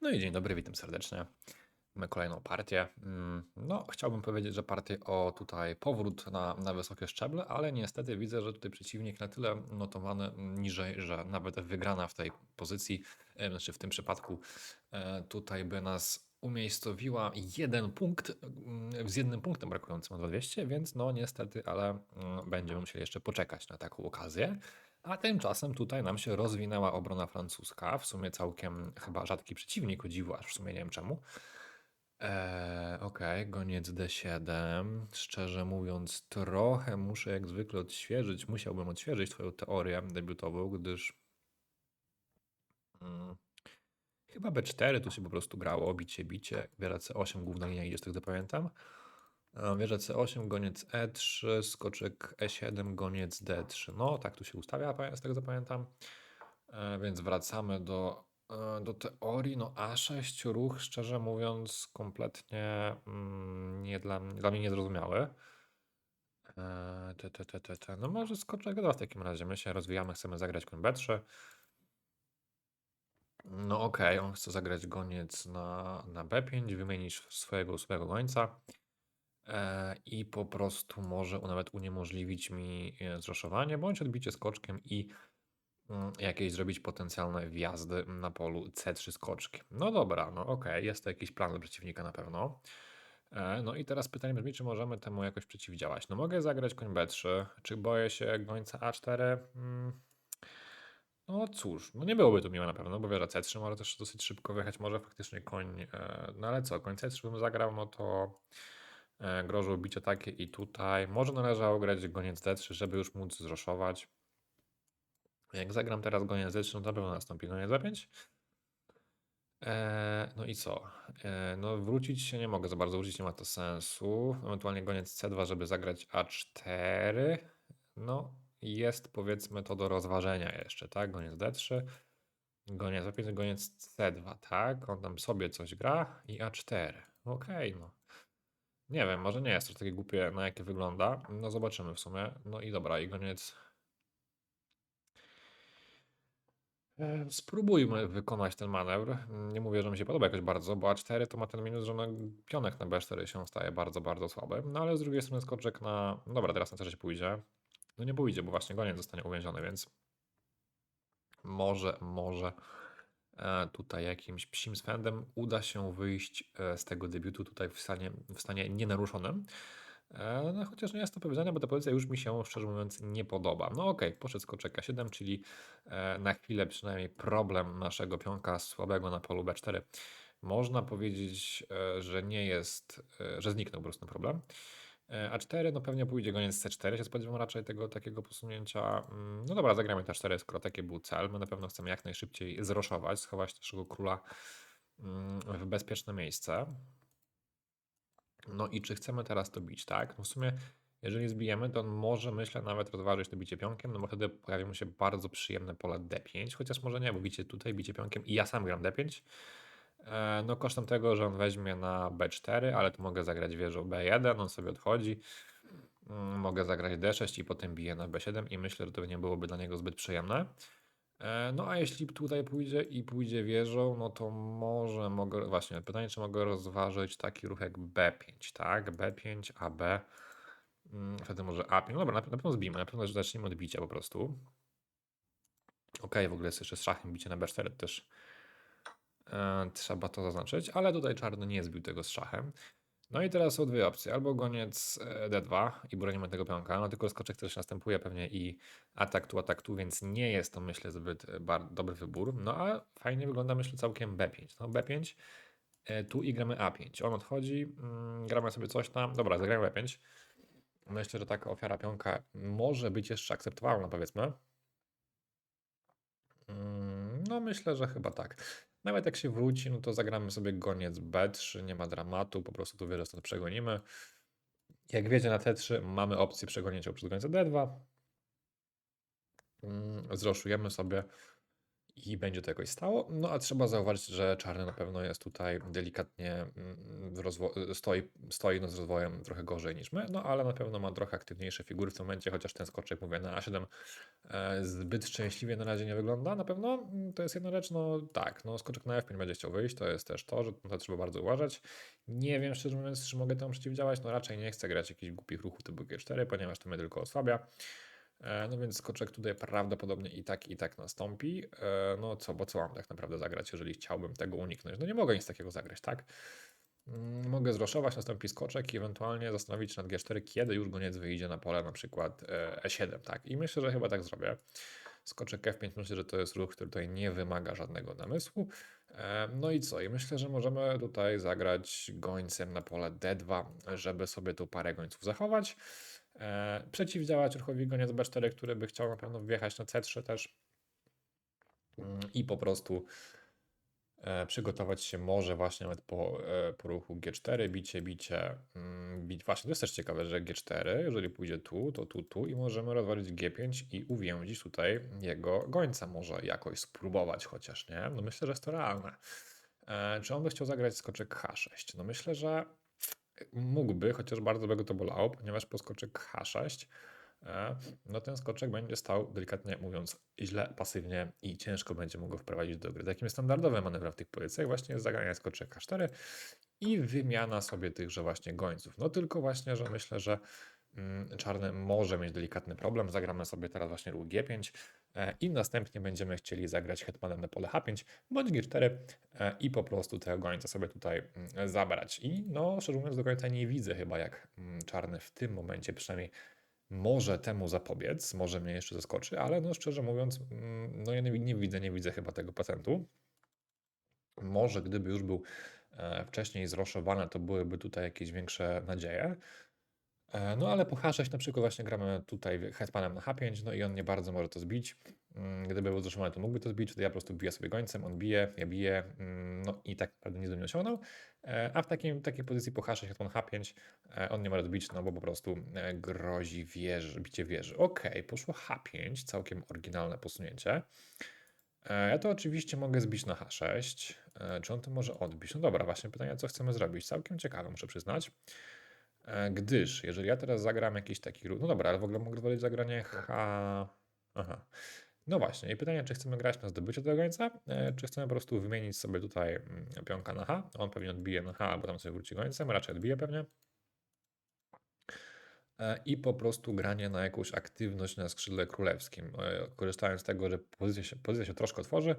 No i dzień dobry, witam serdecznie. Mamy kolejną partię. Mm, No, chciałbym powiedzieć, że partię o tutaj powrót na, na wysokie szczeble, ale niestety widzę, że tutaj przeciwnik na tyle notowany niżej, że nawet wygrana w tej pozycji, e, znaczy w tym przypadku, e, tutaj by nas umiejscowiła jeden punkt mm, z jednym punktem brakującym na 2200, więc no niestety, ale mm, będziemy musieli jeszcze poczekać na taką okazję. A tymczasem tutaj nam się rozwinęła obrona francuska. W sumie całkiem chyba rzadki przeciwnik, o dziwo, aż w sumie nie wiem czemu. Eee, Okej, goniec D7. Szczerze mówiąc, trochę muszę jak zwykle odświeżyć, musiałbym odświeżyć Twoją teorię debiutową, gdyż mm, chyba B4 tu się po prostu grało, bicie, bicie. Wieża C8, główna linia idzie, z tego pamiętam. E, Wieża C8, goniec E3, skoczek E7, goniec D3. No, tak tu się ustawia, z tego co pamiętam. E, Więc wracamy do, e, do teorii. No, A6 ruch, szczerze mówiąc, kompletnie mm, nie dla, dla mnie niezrozumiały. E, Te, te, te, te, te. No może skoczek D2 w takim razie. My się rozwijamy, chcemy zagrać koń B3. No okej, on chce zagrać goniec na, na B5, wymienić swojego ósmego gońca e, i po prostu może nawet uniemożliwić mi e, zraszowanie, bądź odbicie skoczkiem i mm, jakieś zrobić potencjalne wjazdy na polu C3 skoczkiem. No dobra, no okej, jest to jakiś plan do przeciwnika na pewno. E, No i teraz pytanie brzmi, czy możemy temu jakoś przeciwdziałać. No mogę zagrać koń B3, czy boję się gońca A4? Mm, no cóż, no nie byłoby to miłe na pewno, bo wieża C3 może też dosyć szybko wyjechać, może faktycznie koń, e, no ale co, koń C3 bym zagrał, no to grożą bicie takie i tutaj. Może należało grać goniec D3, żeby już móc zroszować. Jak zagram teraz goniec D3, no to pewno nastąpi goniec B5. E, no i co? E, no wrócić się nie mogę za bardzo, wrócić nie ma to sensu. Ewentualnie goniec C2, żeby zagrać A4. No jest powiedzmy to do rozważenia jeszcze, tak? Goniec D3, goniec A5, goniec C2, tak? On tam sobie coś gra i A4. Okej, no. Nie wiem, może nie jest to takie głupie, na jakie wygląda. No zobaczymy w sumie. No i dobra, i goniec. E, Spróbujmy wykonać ten manewr. Nie mówię, że mi się podoba jakoś bardzo, bo A4 to ma ten minus, że no, pionek na B4 się staje bardzo, bardzo słaby. No ale z drugiej strony skoczek na... Dobra, teraz na C6 pójdzie. No nie pójdzie, bo właśnie goniec zostanie uwięziony, więc może, może tutaj jakimś psim swędem uda się wyjść e, z tego debiutu tutaj w stanie, w stanie nienaruszonym. E, No, chociaż nie jest to powiedziane, bo ta pozycja już mi się, szczerze mówiąc, nie podoba. No okej, poszedł skoczek A7, czyli e, na chwilę przynajmniej problem naszego pionka słabego na polu B4. Można powiedzieć, e, że nie jest, e, że zniknął po prostu problem. E, A4, no pewnie pójdzie goniec C4, się spodziewam raczej tego takiego posunięcia. Mm, No dobra, zagramy te 4 skoro taki był cel. My na pewno chcemy jak najszybciej zroszować, schować naszego króla mm, w bezpieczne miejsce. No i czy chcemy teraz to bić, tak? No w sumie, jeżeli zbijemy, to on może, myślę, nawet rozważyć to bicie pionkiem, no bo wtedy pojawi mu się bardzo przyjemne pole D5, chociaż może nie, bo bicie tutaj, bicie pionkiem i ja sam gram D5. E, No kosztem tego, że on weźmie na B4, ale tu mogę zagrać wieżą B1, on sobie odchodzi. Mm, Mogę zagrać D6 i potem biję na B7 i myślę, że to nie byłoby dla niego zbyt przyjemne. E, No a jeśli tutaj pójdzie i pójdzie wieżą, no to może mogę, właśnie pytanie, czy mogę rozważyć taki ruch jak B5, tak? B5, AB, mm, wtedy może A5, no dobra, na, pewno zbijmy, na pewno że zacznijmy od bicia po prostu. Okej, w ogóle jest jeszcze szachem bicie na B4 też trzeba to zaznaczyć, ale tutaj czarny nie zbił tego z szachem. No i teraz są dwie opcje. Albo goniec e, D2 i bronimy tego pionka, no tylko skoczek też następuje pewnie i atak tu, atak tu, więc nie jest to myślę zbyt e, dobry wybór. No a fajnie wygląda myślę całkiem B5. No B5, e, tu i gramy A5. On odchodzi, mm, gramy sobie coś tam. Dobra, zagramy B5. Myślę, że taka ofiara pionka może być jeszcze akceptowalna powiedzmy. Mm, No myślę, że chyba tak. Nawet jak się wróci, no to zagramy sobie goniec B3, nie ma dramatu, po prostu tu wieżę stąd przegonimy. Jak wiedzie na T3, mamy opcję przegonięcia przez gońca D2. Mm, Zroszujemy sobie i będzie to jakoś stało. No a trzeba zauważyć, że czarny na pewno jest tutaj delikatnie mm, rozwo- stoi, stoi no z rozwojem trochę gorzej niż my, no ale na pewno ma trochę aktywniejsze figury w tym momencie, chociaż ten skoczek, mówię, na A7 e, zbyt szczęśliwie na razie nie wygląda. Na pewno mm, to jest jedna rzecz, no tak, no skoczek na F5 będzie chciał wyjść, to jest też to, że to trzeba bardzo uważać. Nie wiem szczerze mówiąc, czy mogę temu przeciwdziałać, no raczej nie chcę grać jakichś głupich ruchów typu G4, ponieważ to mnie tylko osłabia. E, No więc skoczek tutaj prawdopodobnie i tak, i tak nastąpi. E, No co, bo co mam tak naprawdę zagrać, jeżeli chciałbym tego uniknąć? No nie mogę nic takiego zagrać, tak? Mm, Mogę zroszować, nastąpi skoczek i ewentualnie zastanowić się nad G4, kiedy już goniec wyjdzie na pole na przykład e, E7, tak? I myślę, że chyba tak zrobię. Skoczek F5 myślę, że to jest ruch, który tutaj nie wymaga żadnego namysłu. E, No i co? I myślę, że możemy tutaj zagrać gońcem na pole D2, żeby sobie tu parę gońców zachować. E, Przeciwdziałać ruchowi goniec B4, który by chciał na pewno wjechać na C3 też. Mm, I po prostu e, przygotować się może właśnie nawet po, e, po ruchu G4, bicie, bicie, mm, bić. Właśnie to jest też ciekawe, że G4, jeżeli pójdzie tu, to tu, tu i możemy rozwalić G5 i uwięzić tutaj jego gońca. Może jakoś spróbować chociaż, nie? No myślę, że jest to realne. Czy on by chciał zagrać skoczek H6? No myślę, że mógłby, chociaż bardzo by go to bolało, ponieważ po skoczek H6 e, no ten skoczek będzie stał, delikatnie mówiąc, źle, pasywnie i ciężko będzie mógł go wprowadzić do gry. Takim standardowym manewrem w tych pozycjach właśnie jest zagranie skoczek H4 i wymiana sobie tychże właśnie gońców. No tylko właśnie, że myślę, że mm, czarny może mieć delikatny problem. Zagramy sobie teraz właśnie ruch G5 e, i następnie będziemy chcieli zagrać hetmanem na pole H5 bądź G4 e, i po prostu tego gońca sobie tutaj mm, zabrać. I no, szczerze mówiąc, do końca nie widzę chyba, jak mm, czarny w tym momencie przynajmniej może temu zapobiec, może mnie jeszcze zaskoczy, ale no szczerze mówiąc, mm, no ja nie, nie widzę, nie widzę chyba tego patentu. Może gdyby już był e, wcześniej zroszowany, to byłyby tutaj jakieś większe nadzieje. E, No ale po H6 na przykład właśnie gramy tutaj hetmanem na H5, no i on nie bardzo może to zbić. Mm, Gdyby był zroszowany, to mógłby to zbić, wtedy ja po prostu biję sobie gońcem, on bije, ja biję, mm, no i tak naprawdę nic by nie osiągnął. E, A w takim, takiej pozycji po H6, hetman H5, e, on nie może zbić, no bo po prostu e, grozi wieży, bicie wieży. Okej, poszło H5, całkiem oryginalne posunięcie. Ja to oczywiście mogę zbić na H6. E, Czy on to może odbić? No dobra, właśnie pytanie, co chcemy zrobić. Całkiem ciekawe, muszę przyznać. E, Gdyż, jeżeli ja teraz zagram jakiś taki no dobra, ale w ogóle mogę rozwalić zagranie H... Aha. No właśnie, i pytanie, czy chcemy grać na zdobycie tego gońca, e, czy chcemy po prostu wymienić sobie tutaj mm, pionka na H, on pewnie odbije na H, albo tam sobie wróci gońcem, raczej odbije pewnie. E, I po prostu granie na jakąś aktywność na skrzydle królewskim. Korzystając z tego, że pozycja się, pozycja się troszkę otworzy,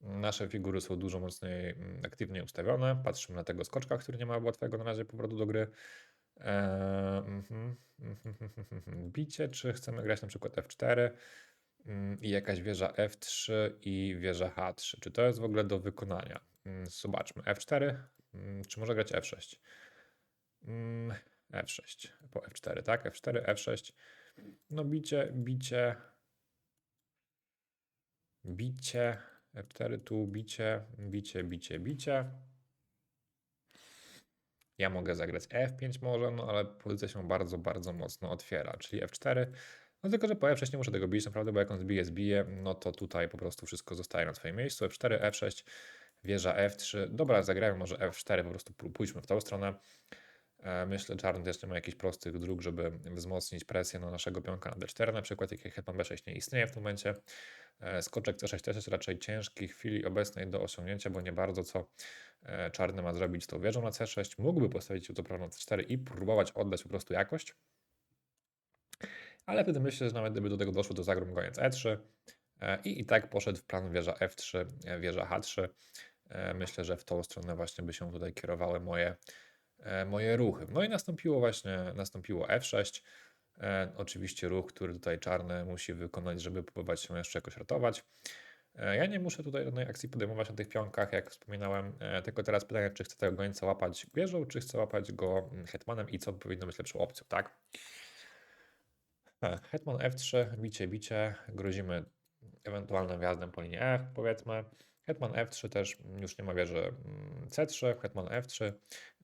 nasze figury są dużo mocniej mm, aktywnie ustawione. Patrzymy na tego skoczka, który nie ma łatwego na razie powrotu do gry. Mhm, mhm, Bicie, czy chcemy grać na przykład F4 mm, i jakaś wieża F3 i wieża H3. Czy to jest w ogóle do wykonania? Mm, Zobaczmy. F4, mm, czy może grać F6? Mm, F6 po F4, tak? F4, F6. No bicie, bicie, bicie, F4 tu, bicie, bicie, bicie, bicie. Ja mogę zagrać F5 może, no ale pozycja się bardzo, bardzo mocno otwiera, czyli F4. No tylko, że po F6 nie muszę tego bić naprawdę, bo jak on zbije, zbije, no to tutaj po prostu wszystko zostaje na swoim miejscu. F4, F6, wieża F3. Dobra, zagrajmy może F4, po prostu pójdźmy w tą stronę. E, Myślę, że czarny też nie ma jakichś prostych dróg, żeby wzmocnić presję na naszego pionka na D4 na przykład, jak hetman B6 nie istnieje w tym momencie. E, Skoczek C6 też jest raczej ciężki w chwili obecnej do osiągnięcia, bo nie bardzo co e, czarny ma zrobić z tą wieżą na C6. Mógłby postawić to prawo na C4 i próbować oddać po prostu jakość. Ale wtedy myślę, że nawet gdyby do tego doszło, to zagram goniec E3 e, i i tak poszedł w plan wieża F3, e, wieża H3. E, Myślę, że w tą stronę właśnie by się tutaj kierowały moje, moje ruchy. No i nastąpiło właśnie, nastąpiło F6. E, Oczywiście ruch, który tutaj czarny musi wykonać, żeby próbować się jeszcze jakoś ratować. E, Ja nie muszę tutaj żadnej akcji podejmować na tych pionkach, jak wspominałem, e, tylko teraz pytanie, czy chcę tego gońca łapać wieżą, czy chcę łapać go mm, hetmanem i co powinno być lepszą opcją, tak? E, Hetman F3, bicie, bicie, grozimy ewentualnym wjazdem po linii F, powiedzmy. Hetman F3 też już nie ma wieży mm, C3, Hetman F3.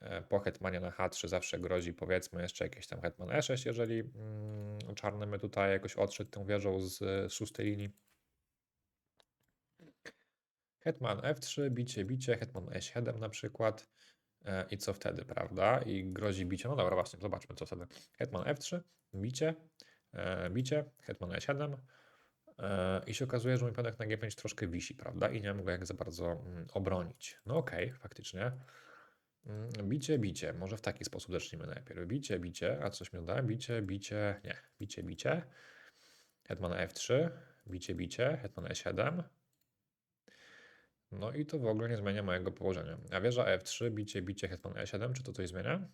e, Po hetmanie na H3 zawsze grozi, powiedzmy, jeszcze jakiś tam Hetman E6, jeżeli mm, czarny my tutaj jakoś odszedł tą wieżą z szóstej linii. Hetman F3, bicie, bicie, hetman E7 na przykład. E, I co wtedy, prawda? I grozi bicie. No dobra, właśnie, zobaczmy co wtedy. Hetman F3, bicie, e, bicie, hetman E7. E, I się okazuje, że mój pionek na G5 troszkę wisi, prawda? I nie mogę jak za bardzo mm, obronić. No okej, faktycznie. Mm, Bicie, bicie. Może w taki sposób zacznijmy najpierw. Bicie, bicie. A coś mi da? Bicie, bicie. Nie. Bicie, bicie. Hetman F3. Bicie, bicie. Hetman E7. No i to w ogóle nie zmienia mojego położenia. A wieża F3, bicie, bicie, hetman E7. Czy to coś zmienia?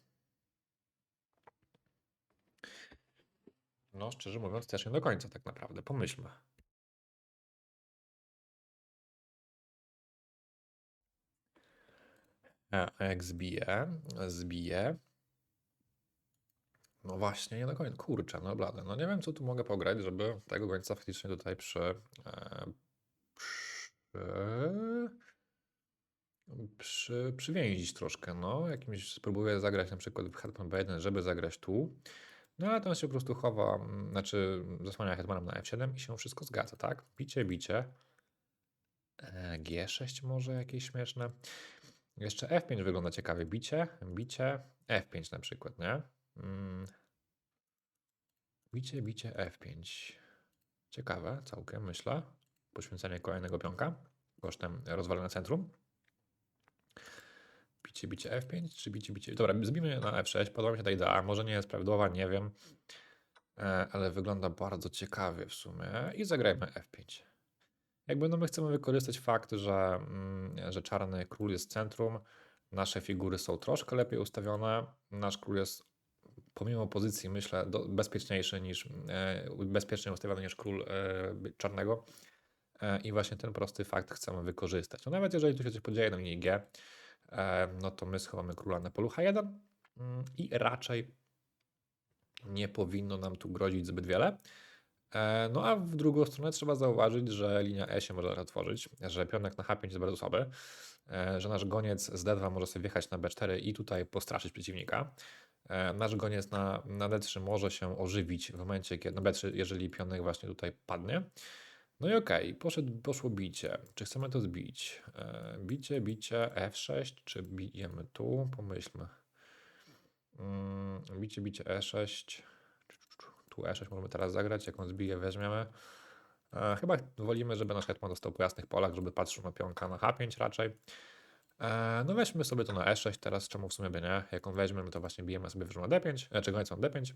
No, szczerze mówiąc, też nie do końca tak naprawdę. Pomyślmy. A jak zbije, zbije. No właśnie, nie do końca. Kurczę, no blade. No nie wiem, co tu mogę pograć, żeby tego gońca faktycznie tutaj przy... E, przy... Przy, przywięzić troszkę, no. Jakimś spróbuję zagrać na przykład w Hetman B1, żeby zagrać tu. No ale tam się po prostu chowa, mm, znaczy zasłania Hetmanem na F7 i się wszystko zgadza, tak? Bicie, bicie. E, G6 może jakieś śmieszne. Jeszcze F5 wygląda ciekawie. Bicie, bicie, F5 na przykład, nie? Mm. Bicie, bicie, F5. Ciekawe, całkiem myślę. Poświęcenie kolejnego pionka kosztem rozwalenia centrum. Bicie, bicie F5 czy bicie, bicie... Dobra, zbijmy na F6. Podoba mi się ta idea. Może nie jest prawidłowa, nie wiem. E, Ale wygląda bardzo ciekawie w sumie. I zagrajmy F5. Jakby no my chcemy wykorzystać fakt, że, mm, że czarny król jest centrum. Nasze figury są troszkę lepiej ustawione. Nasz król jest pomimo pozycji, myślę, do, bezpieczniejszy niż e, bezpiecznie ustawiony niż król e, czarnego. E, I właśnie ten prosty fakt chcemy wykorzystać. No nawet jeżeli tu się coś podzieje na linii G, no to my schowamy króla na polu H1 mm, i raczej nie powinno nam tu grozić zbyt wiele. E, No a w drugą stronę trzeba zauważyć, że linia E się może otworzyć, że pionek na H5 jest bardzo słaby, e, że nasz goniec z D2 może sobie wjechać na B4 i tutaj postraszyć przeciwnika. E, Nasz goniec na, na D3 może się ożywić w momencie, kiedy na B3, jeżeli pionek właśnie tutaj padnie. No i okej, poszedł, poszło bicie. Czy chcemy to zbić? Bicie, bicie, F6, czy bijemy tu? Pomyślmy. Mm, Bicie, bicie, E6. Tu E6 możemy teraz zagrać, jak on zbije, weźmiemy. E, Chyba wolimy, żeby nasz hetman dostał po jasnych polach, żeby patrzył na pionka na H5 raczej. E, No weźmy sobie to na E6 teraz, czemu w sumie by nie? Jak on weźmiemy, to właśnie bijemy sobie wyżą na D5, znaczy gońcą na D5.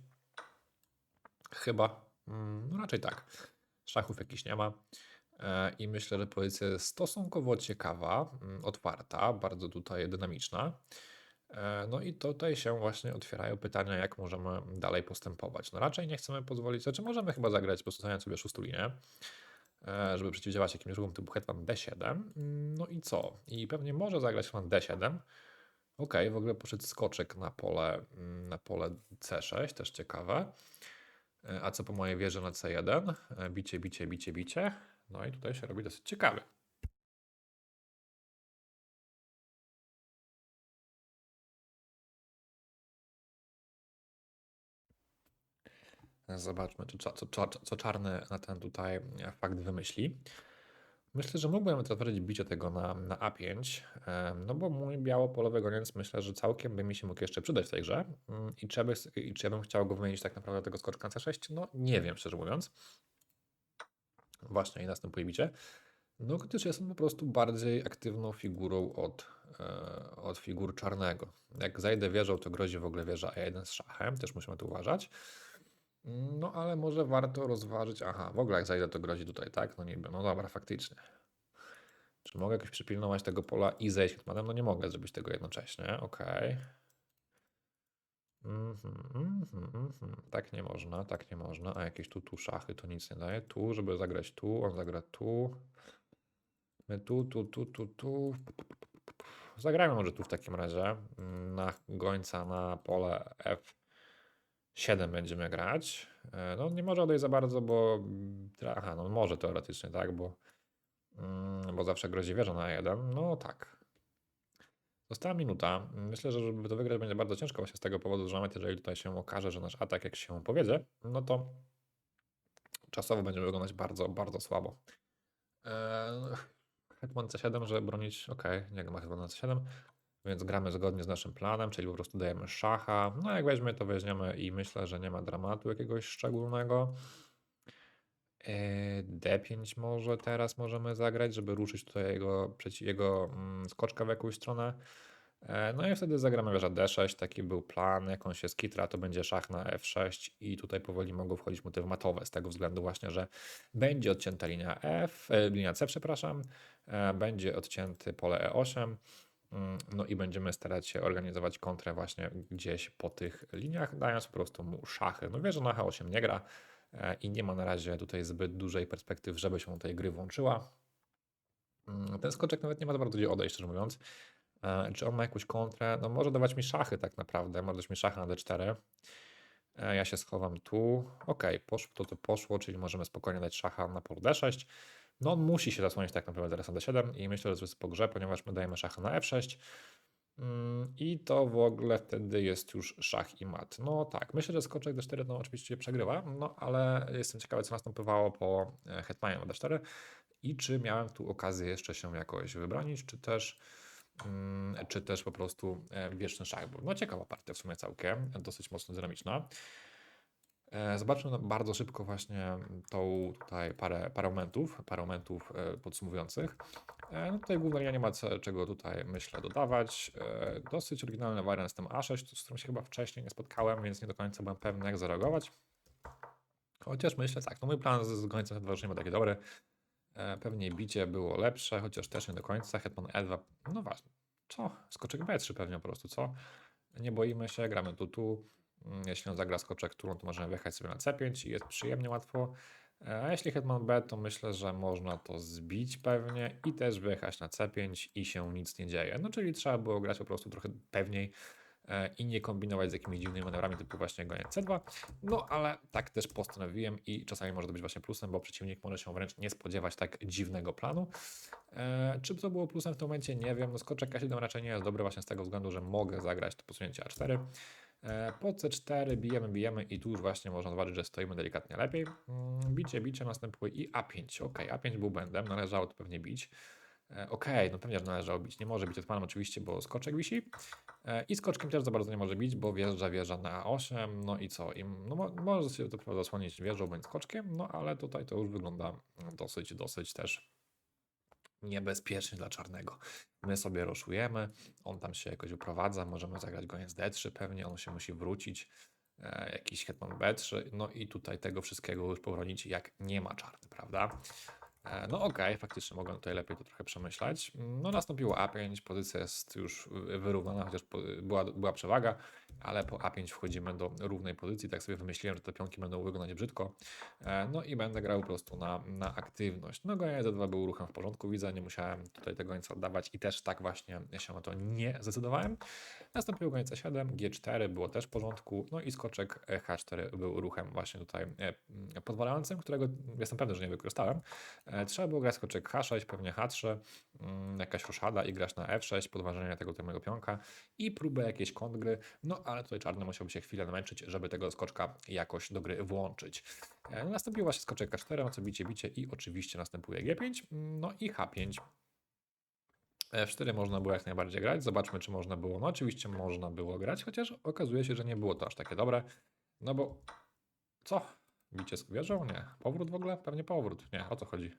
Chyba. Mm, No raczej tak. Szachów jakiś nie ma. E, I myślę, że pozycja jest stosunkowo ciekawa, mm, otwarta, bardzo tutaj dynamiczna. E, No i tutaj się właśnie otwierają pytania, jak możemy dalej postępować. No raczej nie chcemy pozwolić, znaczy możemy chyba zagrać po sobie szóstą linię, e, żeby przeciwdziałać jakimś ruchom typu hetman D7. Mm, No i co? I pewnie może zagrać hetman D7. Ok, w ogóle poszedł skoczek na pole, mm, na pole C6, też ciekawe. E, A co po mojej wieży na C1? E, Bicie, bicie, bicie, bicie. No i tutaj się robi dosyć ciekawy. Zobaczmy, cza- co, co, co czarny na ten tutaj fakt wymyśli. Myślę, że mógłbym otworzyć bicie tego na, na A5, e, no bo mój biało-polowy goniec myślę, że całkiem by mi się mógł jeszcze przydać w tej grze. Mm, I czy, by, I czy ja bym chciał go wymienić tak naprawdę tego skoczka na C6? No nie wiem, szczerze mówiąc. Właśnie i następuje bicie. No, gdyż jestem po prostu bardziej aktywną figurą od, e, od figur czarnego. Jak zajdę wieżą, to grozi w ogóle wieża E1 z szachem, też musimy to uważać. No, ale może warto rozważyć. Aha, w ogóle jak zajdę, to grozi tutaj, tak? No niby, no dobra, faktycznie. Czy mogę jakoś przypilnować tego pola i zejść hetmanem? No nie mogę zrobić tego jednocześnie, okej. Mhm, mhm, mhm. Tak nie można, tak nie można. A jakieś tu, tu szachy to nic nie daje. Tu, żeby zagrać tu, on zagra tu. My tu, tu, tu, tu, tu. Zagrajmy może tu w takim razie. mm, Na gońca na pole F7 będziemy grać. E, No nie może odejść za bardzo, bo... Aha, no może teoretycznie, tak, bo... mm, Bo zawsze grozi wieża na 1. No tak. Została minuta. Myślę, że żeby to wygrać będzie bardzo ciężko właśnie z tego powodu, że nawet jeżeli tutaj się okaże, że nasz atak jak się powiedzie, no to czasowo będzie wyglądać bardzo, bardzo słabo. Hetman C7, żeby bronić, okej, nie ma hetmana C7, więc gramy zgodnie z naszym planem, czyli po prostu dajemy szacha. No jak weźmie, to weźmiemy i myślę, że nie ma dramatu jakiegoś szczególnego. Eee, D5 może teraz możemy zagrać, żeby ruszyć tutaj jego, jego mm, skoczka w jakąś stronę. E, No i wtedy zagramy wieża D6, taki był plan, jak on się skitra, to będzie szach na F6 i tutaj powoli mogą wchodzić motywy matowe, z tego względu właśnie, że będzie odcięta linia F, e, linia C, przepraszam, e, będzie odcięty pole E8, mm, no i będziemy starać się organizować kontrę właśnie gdzieś po tych liniach, dając po prostu mu szachy. No wieża na H8 nie gra e, i nie ma na razie tutaj zbyt dużej perspektyw, żeby się tej gry włączyła. Mm, Ten skoczek nawet nie ma za bardzo gdzie odejść, szczerze mówiąc. E, Czy on ma jakąś kontrę? No może dawać mi szachy tak naprawdę, może dać mi szachy na D4. E, Ja się schowam tu. Ok, poszło to, to poszło, czyli możemy spokojnie dać szacha na pol D6. No on musi się zasłonić tak naprawdę teraz na D7 i myślę, że jest po grze, ponieważ my dajemy szacha na F6. Mm, I to w ogóle wtedy jest już szach i mat. No tak, myślę, że skoczek D4 no oczywiście przegrywa, no ale jestem ciekawy, co następowało po e, hetmanie na D4 i czy miałem tu okazję jeszcze się jakoś wybronić, czy też, mm, czy też po prostu e, wieczny szach był. No ciekawa partia w sumie całkiem, dosyć mocno dynamiczna. E, Zobaczmy no, bardzo szybko właśnie tą tutaj parę, parę momentów, parę momentów e, podsumowujących. E, No tutaj główna linia nie ma czego tutaj myślę dodawać. Dosyć oryginalny wariant z tym A6, z którym się chyba wcześniej nie spotkałem, więc nie do końca byłem pewny jak zareagować. Chociaż myślę tak, no mój plan z, końcem chyba już nie był taki dobry. Pewnie bicie było lepsze, chociaż też nie do końca. Hetman E2, no właśnie. Co? Skoczek B3 pewnie po prostu, co? Nie boimy się, gramy tu, tu. Mm, Jeśli on zagra skoczek turą, to możemy wjechać sobie na C5 i jest przyjemnie łatwo. E, A jeśli hetman B, to myślę, że można to zbić pewnie i też wyjechać na C5 i się nic nie dzieje. No czyli trzeba było grać po prostu trochę pewniej e, i nie kombinować z jakimiś dziwnymi manewrami typu właśnie goniec C2. No ale tak też postanowiłem i czasami może to być właśnie plusem, bo przeciwnik może się wręcz nie spodziewać tak dziwnego planu. E, czy to było plusem w tym momencie? Nie wiem. No skoczek K7 raczej nie jest dobry właśnie z tego względu, że mogę zagrać to posunięcie A4. E, Po C4 bijemy, bijemy i tu już właśnie można zobaczyć, że stoimy delikatnie lepiej. Mm, Bicie, bicie następuje i A5. Ok, A5 był błędem, należało to pewnie bić. E, Ok, no pewnie, że należało bić. Nie może bić odpanem oczywiście, bo skoczek wisi. E, I skoczkiem też za bardzo nie może bić, bo wjeżdża wieża na A8. No i co? I, no, mo- może się to prawda zasłonić wieżą bądź skoczkiem, no ale tutaj to już wygląda dosyć, dosyć też niebezpiecznie dla czarnego. My sobie roszujemy, on tam się jakoś uprowadza, możemy zagrać goniec D3 pewnie, on się musi wrócić, e, jakiś hetman B3, no i tutaj tego wszystkiego już pobronić jak nie ma czarny, prawda? E, No okej, faktycznie mogłem tutaj lepiej to trochę przemyśleć. No nastąpiło A5, pozycja jest już wyrównana, chociaż była, była przewaga, ale po A5 wchodzimy do równej pozycji. Tak sobie wymyśliłem, że te pionki będą wyglądać brzydko. E, No i będę grał po prostu na, na aktywność. No goniec D2 był ruchem w porządku, widzę, nie musiałem tutaj tego gońca oddawać i też tak właśnie się na to nie zdecydowałem. Nastąpił goniec C7, G4 było też w porządku, no i skoczek e, H4 był ruchem właśnie tutaj e, m, pozwalającym, którego jestem pewny, że nie wykorzystałem. Trzeba było grać skoczek H6, pewnie H3, mm, jakaś roszada i grać na F6, podważenie tego mojego pionka i próbę jakiejś kontgry, no ale tutaj czarny musiałby się chwilę namęczyć, żeby tego skoczka jakoś do gry włączyć. E, Nastąpił właśnie skoczek K4, na co bicie, bicie i oczywiście następuje G5, no i H5. F4 można było jak najbardziej grać. Zobaczmy, czy można było. No, oczywiście można było grać, chociaż okazuje się, że nie było to aż takie dobre. No bo co? Bicie z wieżą? Nie. Powrót w ogóle? Pewnie powrót. Nie, o co chodzi?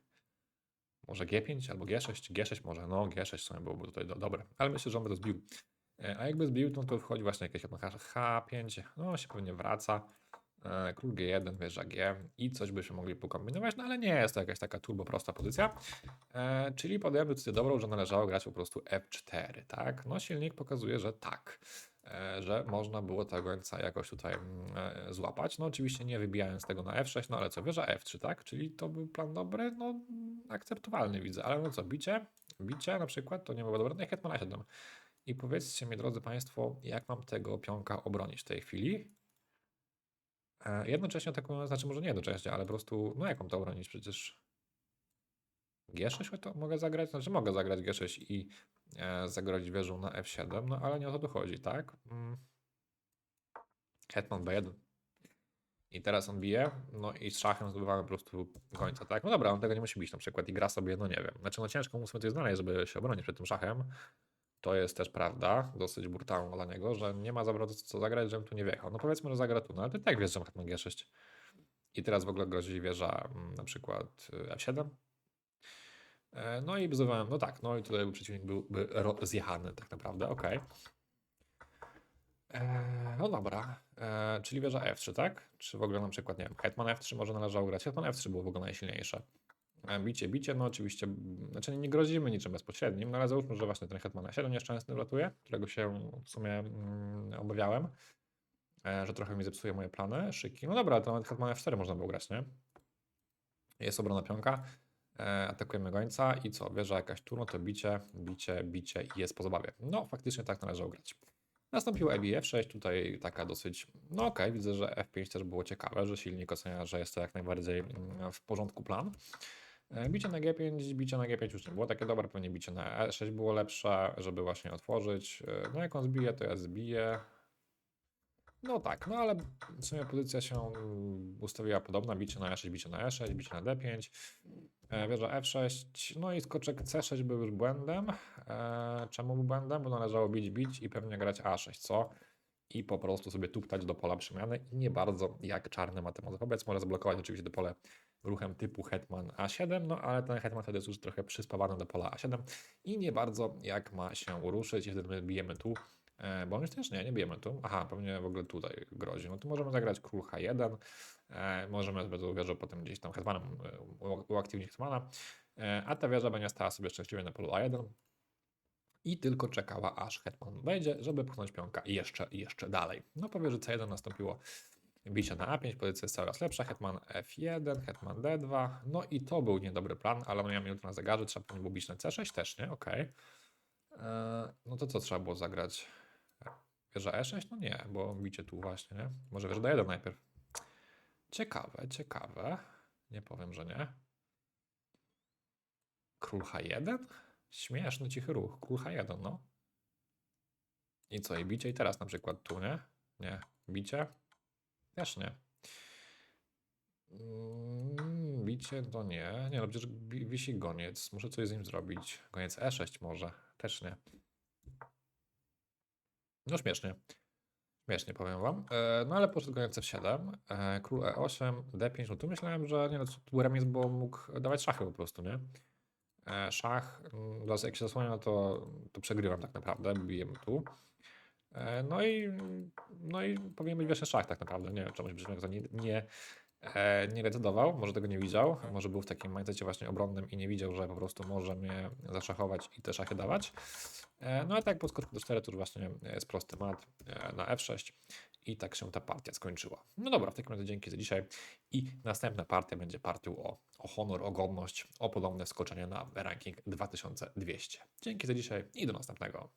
Może G5 albo G6? G6 może. No, G6 w sumie byłoby tutaj do, dobre. Ale myślę, że on by to zbił. E, A jakby zbił, no to wchodzi właśnie jakieś jedno H- H5. No, się pewnie wraca. E, Król G1, wieża G i coś byśmy mogli pokombinować, no ale nie jest to jakaś taka turbo prosta pozycja. E, czyli podjąłem decyzję dobrą, że należało grać po prostu F4, tak? No silnik pokazuje, że tak, e, że można było tego gońca jakoś tutaj mm, e, złapać. No oczywiście nie wybijając tego na F6, no ale co, wieża F3, tak? Czyli to był plan dobry, no akceptowalny widzę, ale no co, bicie? Bicie na przykład to nie było dobre, no i hetman A7. I powiedzcie mi, drodzy Państwo, jak mam tego pionka obronić w tej chwili? E, Jednocześnie atakując, znaczy może nie jednocześnie, ale po prostu, no jak mam to obronić? Przecież G6 to mogę zagrać, znaczy mogę zagrać G6 i e, zagrozić wieżą na F7, no ale nie o to tu chodzi, tak? Mm. Hetman B1. I teraz on bije, no i z szachem zdobywamy po prostu gońca, tak? No dobra, on tego nie musi bić na przykład i gra sobie, no nie wiem. Znaczy, no ciężko mu sobie coś znaleźć, żeby się obronić przed tym szachem. To jest też prawda, dosyć brutalna dla niego, że nie ma za bardzo co zagrać, żebym tu nie wjechał. No powiedzmy, że zagra tu, no ale ty tak wiesz, że ma hetman G6. I teraz w ogóle grozi wieża mm, na przykład y, F7. E, No i bzowałem, no tak, no i tutaj był przeciwnik byłby zjechany tak naprawdę, okej. Eee, No dobra, eee, czyli wieża F3, tak? Czy w ogóle na przykład, nie wiem, Hetman F3 może należało grać? Hetman F3 było w ogóle najsilniejsze. E, Bicie, bicie, no oczywiście, m, znaczy nie grozimy niczym bezpośrednim, no ale załóżmy, że właśnie ten Hetman F7 nieszczęsny wlatuje, którego się w sumie mm, obawiałem, e, że trochę mi zepsuje moje plany, szyki. No dobra, to nawet Hetman F4 można było grać, nie? Jest obrona pionka, e, atakujemy gońca i co, wieża jakaś tu, no to bicie, bicie, bicie i jest po zabawie. No faktycznie tak należało grać. Nastąpił EB F6, tutaj taka dosyć, no okej, widzę, że F5 też było ciekawe, że silnik ocenia, że jest to jak najbardziej mm, w porządku plan. E, Bicie na G5, bicie na G5 już nie było takie dobre, pewnie bicie na E6 było lepsze, żeby właśnie otworzyć. E, No jak on zbije, to ja zbiję. No tak, no ale w sumie pozycja się ustawiła podobna, bicie na E6, bicie na E6, bicie na D5, e, wieża F6, no i skoczek C6 był już błędem. Czemu był błędem? Bo należało bić, bić i pewnie grać A6, co? I po prostu sobie tuptać do pola przemiany i nie bardzo jak czarny ma temat wobec. Może zablokować oczywiście do pole ruchem typu hetman A7, no ale ten hetman wtedy jest już trochę przyspawany do pola A7 i nie bardzo jak ma się ruszyć i wtedy my bijemy tu, e, bo już też nie, nie bijemy tu. Aha, pewnie w ogóle tutaj grozi. No to możemy zagrać król H1, e, możemy bez wieżą potem gdzieś tam hetmanem e, uaktywnić hetmana, a ta wieża będzie stała sobie szczęśliwie na polu A1 i tylko czekała, aż hetman wejdzie, żeby pchnąć pionka jeszcze, jeszcze dalej. No po wieży C1 nastąpiło bicie na A5, pozycja jest coraz lepsza, hetman F1, hetman D2, no i to był niedobry plan, ale miałem minutę na zegarze, trzeba było bić na C6 też, nie? Okej. Eee, No to co trzeba było zagrać? Wieża E6? No nie, bo bicie tu właśnie, nie? Może wieża D1 najpierw. Ciekawe, ciekawe. Nie powiem, że nie. Król H1? Śmieszny, cichy ruch. Król H1, no. I co, i bicie i teraz na przykład tu, nie? Nie. Bicie? Też nie. Mm, bicie to nie. Nie, no przecież wisi goniec. Muszę coś z nim zrobić. Goniec E6 może. Też nie. No śmiesznie. Śmiesznie powiem wam. E, no ale poszedł goniec F7. E, król E8, D5. No tu myślałem, że nie no, tu remis, bo mógł dawać szachy po prostu, nie? E, szach, jak się zasłania, to, to przegrywam tak naprawdę, bijemy tu. E, no i, no i powinien być właśnie szach tak naprawdę, nie wiem, czemuś Brzymek to nie, nie, e, nie decydował, może tego nie widział, może był w takim mindsetie właśnie obronnym i nie widział, że po prostu może mnie zaszachować i te szachy dawać. No ale tak po skoczku do 4 to już właśnie jest prosty mat na F6 i tak się ta partia skończyła. No dobra, w takim razie dzięki za dzisiaj i następna partia będzie partią o, o honor, o godność, o podobne skoczenie na ranking 2200. Dzięki za dzisiaj i do następnego.